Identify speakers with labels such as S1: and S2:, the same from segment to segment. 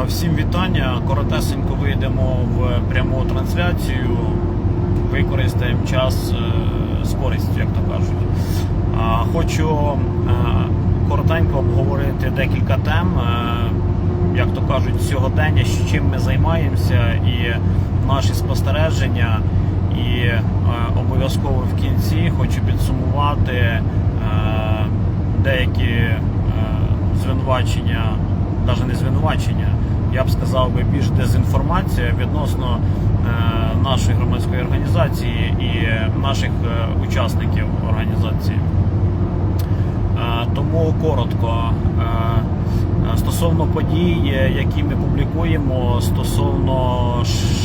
S1: Всім вітання. Коротесенько вийдемо в пряму трансляцію. Використаємо час е, з користю, як то кажуть. Хочу е, коротенько обговорити декілька тем, е, як то кажуть, сьогодення, чим ми займаємося, і наші спостереження. І обов'язково в кінці хочу підсумувати деякі звинувачення, навіть не звинувачення, я б сказав би більш дезінформація відносно е, нашої громадської організації і наших е, учасників організації. Е, Тому коротко. Стосовно подій, які ми публікуємо стосовно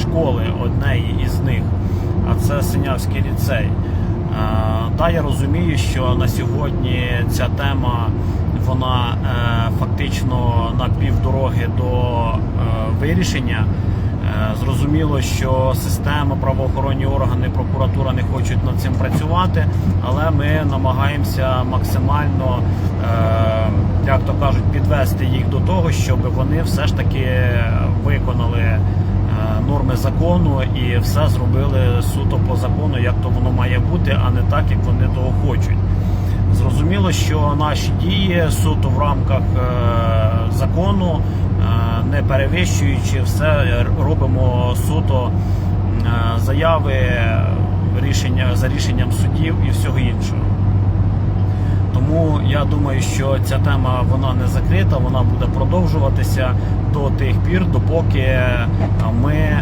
S1: школи, однієї із них, а це Синявський ліцей. Та я розумію, що на сьогодні ця тема вона е, фактично на півдороги до е, вирішення. Е, Зрозуміло, що система, правоохоронні органи, прокуратура не хочуть над цим працювати, але ми намагаємося максимально, як то кажуть, підвести їх до того, щоб вони все ж таки виконали норми закону і все зробили суто по закону, як то воно має бути, а не так, як вони того хочуть. Зрозуміло, що наші дії суто в рамках е, закону, е, не перевищуючи все, робимо суто е, заяви рішення за рішенням судів і всього іншого. Тому я думаю, що ця тема вона не закрита, вона буде продовжуватися до тих пір, допоки ми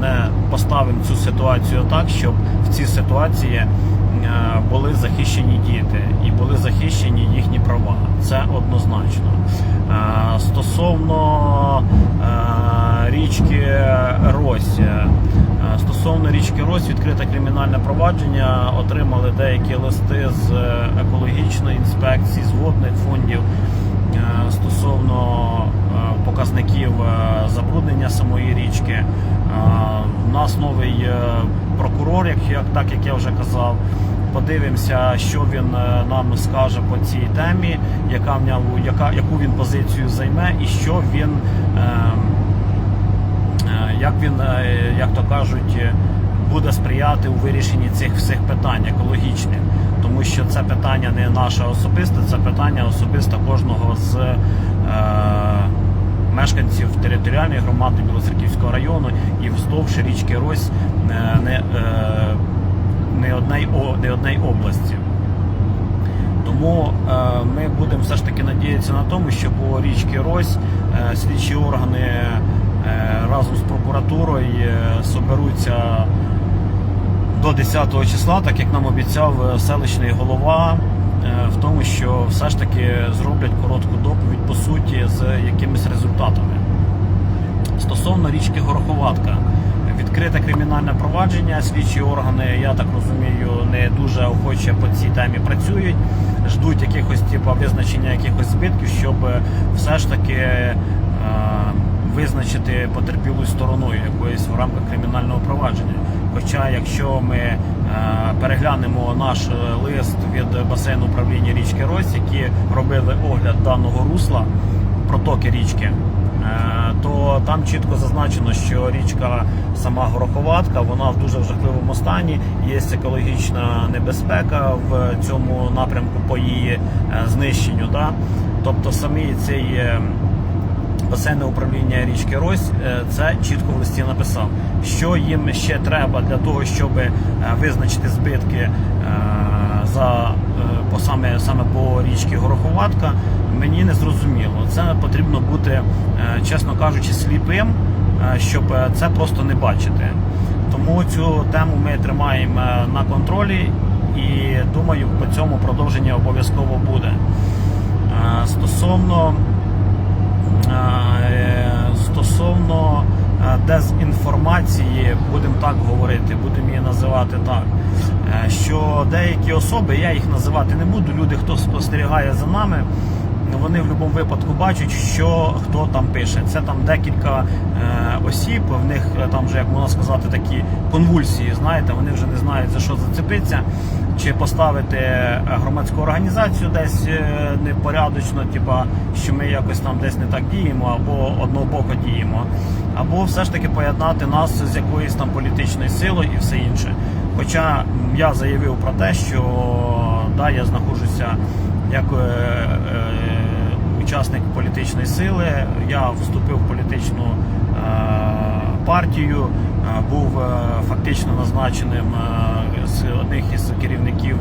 S1: не поставимо цю ситуацію так, щоб в цій ситуації були захищені діти і були захищені їхні права. Це однозначно. Е, Стосовно е, річки Рось. е, Стосовно річки Рось відкрите кримінальне провадження, отримали деякі листи з е, екологічної інспекції, з водних фондів е, стосовно е, показників е, забруднення самої річки. Е, У нас новий е, прокурор, як, так як я вже казав. Подивимося, що він е, нам скаже по цій темі, яка яка, яку він позицію займе і що він. Е, Е, як він, е, як то кажуть, буде сприяти у вирішенні цих всіх питань екологічних, тому що це питання не наше особисте, це питання особисте кожного з е, мешканців територіальної громади Білоцерківського району і вздовж річки Рось е, не, е, не, одній, не одній області. Тому е, ми будемо все ж таки надіятися на тому, що по річці Рось слідчі органи разом з прокуратурою соберуться до 10 числа, так як нам обіцяв селищний голова, в тому, що все ж таки зроблять коротку доповідь по суті з якимись результатами. Стосовно річки Гороховатка, відкрите кримінальне провадження. Слідчі органи, я так розумію, не дуже охоче по цій темі працюють. Ждуть якихось типу, визначення якихось збитків, щоб все ж таки е, визначити потерпілою стороною якоїсь в рамках кримінального провадження. Хоча, якщо ми е, переглянемо наш е, лист від басейну управління річки Рось, які робили огляд даного русла, протоки річки, е, то там чітко зазначено, що річка сама Гороховатка, вона в дуже жахливому стані. Є екологічна небезпека в цьому напрямку по її е, знищенню. Да? Тобто самі цей е, басейне управління річки Рось е, це чітко в листі написав, що їм ще треба для того, щоб е, визначити збитки е, за по саме саме по річці Гороховатка. Мені не зрозуміло. Це потрібно бути, чесно кажучи, сліпим, щоб це просто не бачити. Тому цю тему ми тримаємо на контролі і думаю, по цьому продовження обов'язково буде. Стосовно стосовно е, дезінформації, будемо так говорити, будемо її називати так. е, Що деякі особи, я їх називати не буду, люди, хто спостерігає за нами, вони в будь-якому випадку бачать, що хто там пише. Це там декілька е, осіб, в них е, там вже, як можна сказати, такі конвульсії, знаєте, вони вже не знають за що зацепитися, чи поставити е, громадську організацію десь е, непорядочно, типа, що ми якось там десь не так діємо, або однобоко діємо, або все ж таки поєднати нас з якоюсь там політичною силою і все інше. Хоча я заявив про те, що да, я знаходжуся як е, е, учасник політичної сили, я вступив в політичну е, партію, е, був е, фактично назначеним з одних із керівників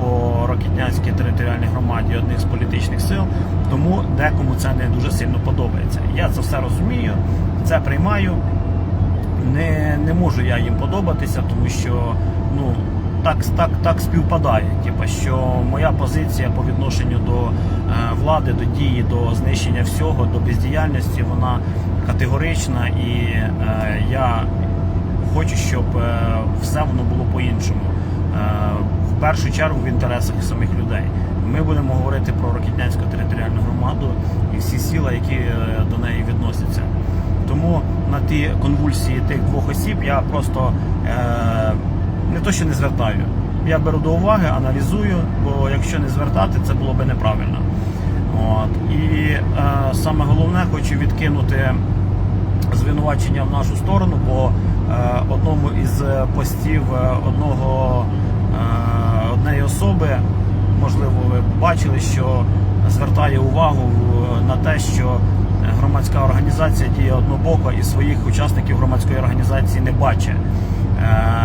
S1: по Рокітнянській територіальній громаді одних з політичних сил. Тому декому це не дуже сильно подобається. Я це все розумію, це приймаю не, не можу я їм подобатися, тому що ну так, так, так співпадає. Типа, що моя позиція по відношенню до е, влади, до дії, до знищення всього, до бездіяльності, вона категорична, і е, я хочу, щоб е, все воно було по-іншому. Е, в першу чергу в інтересах самих людей. Ми будемо говорити про Рокітнянську територіальну громаду і всі сіла, які е, до неї відносяться. Тому на ті конвульсії тих двох осіб я просто е, не то, що не звертаю. Я беру до уваги, аналізую, бо якщо не звертати, це було би неправильно. От. І е, саме головне, хочу відкинути звинувачення в нашу сторону, бо е, одному із постів е, одного е, однієї особи, можливо, ви бачили, що звертає увагу е, на те, що громадська організація діє однобоко і своїх учасників громадської організації не бачить. Е,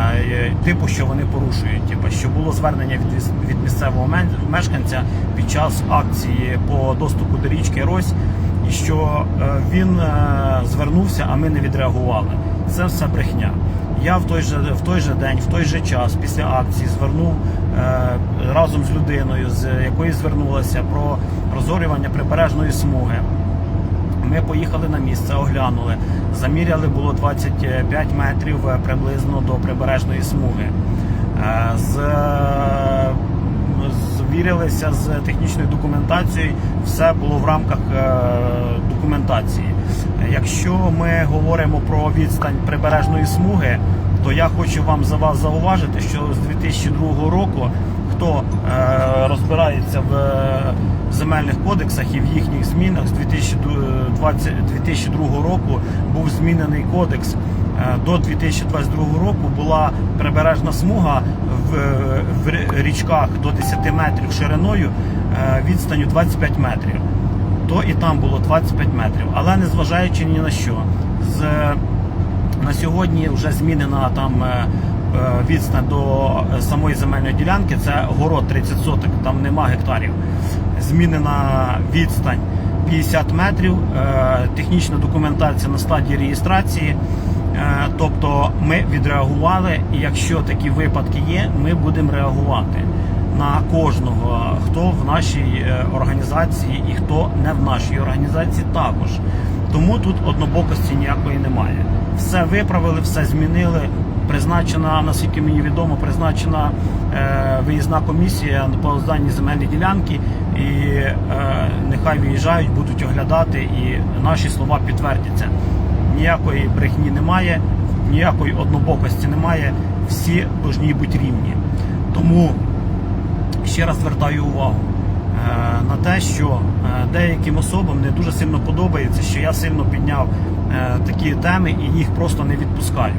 S1: Типу, що вони порушують, типу, що було звернення від, від місцевого мешканця під час акції по доступу до річки Рось, і що е, він е, звернувся, а ми не відреагували. Це все брехня. Я в той же в той же день, в той же час, після акції, звернув е, разом з людиною, з якої звернулася про розорювання прибережної смуги. Ми поїхали на місце, оглянули. Заміряли було 25 метрів е, приблизно до прибережної смуги. Е, З, звірилися з технічною документацією, все було в рамках е, документації. Якщо ми говоримо про відстань прибережної смуги, то я хочу вам за вас зауважити, що з 2002 року хто е, розбирається в е, земельних кодексах і в їхніх змінах з 2020, 2002 року був змінений кодекс. Е, До 2022 року була прибережна смуга в, в річках до 10 метрів шириною, відстанню 25 метрів. То і там було 25 метрів. Але незважаючи ні на що, з на сьогодні вже змінена там відстань до е, самої земельної ділянки. Це город 30 соток, там нема гектарів. Змінена відстань 50 метрів, е, технічна документація на стадії реєстрації. Е, Тобто ми відреагували, і якщо такі випадки є, ми будемо реагувати на кожного, хто в нашій е, організації і хто не в нашій організації також. Тому тут однобокості ніякої немає. Все виправили, все змінили. Призначена, наскільки мені відомо, призначена е, виїзна комісія по зданні земельні ділянки, і е, нехай виїжджають, будуть оглядати, і наші слова підтвердяться. Ніякої брехні немає, ніякої однобокості немає. Всі повинні бути рівні. Тому ще раз звертаю увагу е, на те, що е, деяким особам не дуже сильно подобається, що я сильно підняв е, такі теми і їх просто не відпускаю.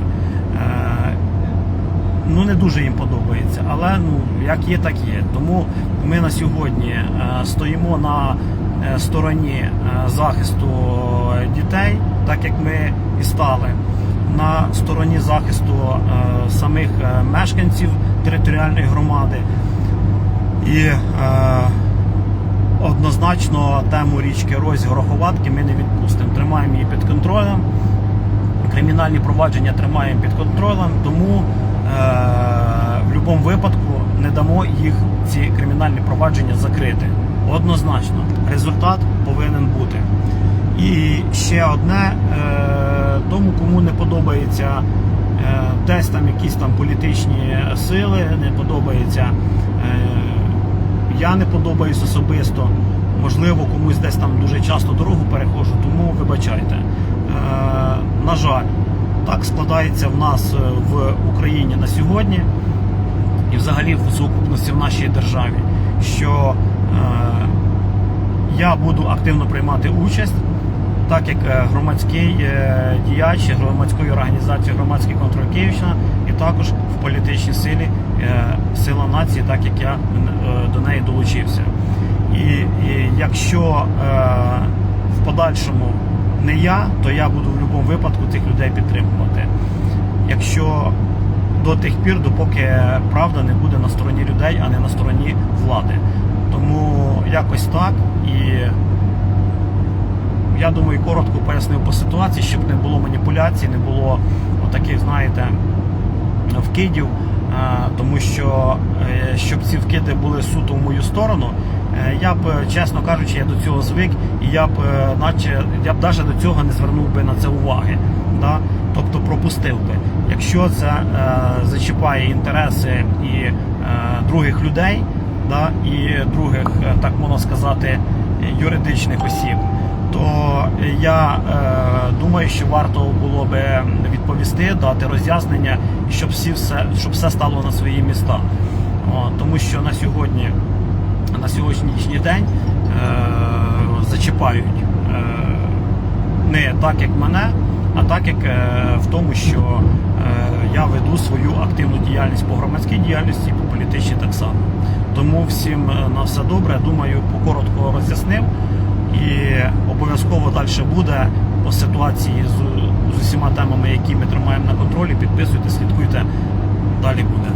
S1: Ну, не дуже їм подобається, але ну як є, так є. Тому ми на сьогодні е, стоїмо на е, стороні е, захисту дітей, так як ми і стали на стороні захисту е, самих мешканців територіальної громади. І е, однозначно тему річки Рось Гороховатки ми не відпустимо. Тримаємо її під контролем. Кримінальні провадження тримаємо під контролем, тому в будь-якому випадку не дамо їх ці кримінальні провадження закрити. Однозначно, результат повинен бути. І ще одне, е, тому кому не подобається е, десь там якісь там політичні сили, не подобається. Е, я не подобаюсь особисто. можливо, комусь десь там дуже часто дорогу перехожу, тому вибачайте. Е, на жаль, так складається в нас е, в Україні на сьогодні і взагалі в сукупності в нашій державі, що е, я буду активно приймати участь, так як е, громадський е, діяч громадської організації громадський контроль Київщина, і також в політичній силі е, сила нації, так як я е, до неї долучився. І, і якщо е, в подальшому не я, то я буду будь-якому випадку цих людей підтримувати. Якщо до тих пір, допоки правда не буде на стороні людей, а не на стороні влади. Тому якось так. І я думаю, коротко пояснив по ситуації, щоб не було маніпуляцій, не було таких, знаєте, вкидів. Е, Тому що е, щоб ці вкиди були суто в мою сторону, я б, е, чесно кажучи, я до цього звик, і я б е, наче я б навіть до цього не звернув би на це уваги. Да? Тобто пропустив би. Якщо це е, зачіпає інтереси і е, других людей, да, і других, е, так можна сказати, юридичних осіб, то я е, думаю, що варто було би відповісти, дати роз'яснення, щоб всі все, щоб все стало на свої міста. О, тому що на сьогодні, на сьогоднішній день е, зачіпають е, не так, як мене, а так, як е, в тому, що я веду свою активну діяльність по громадській діяльності, по політичній так само. Тому всім на все добре. Думаю, покоротко роз'яснив. І обов'язково далі буде по ситуації з, з усіма темами, які ми тримаємо на контролі. Підписуйте, слідкуйте. Далі буде.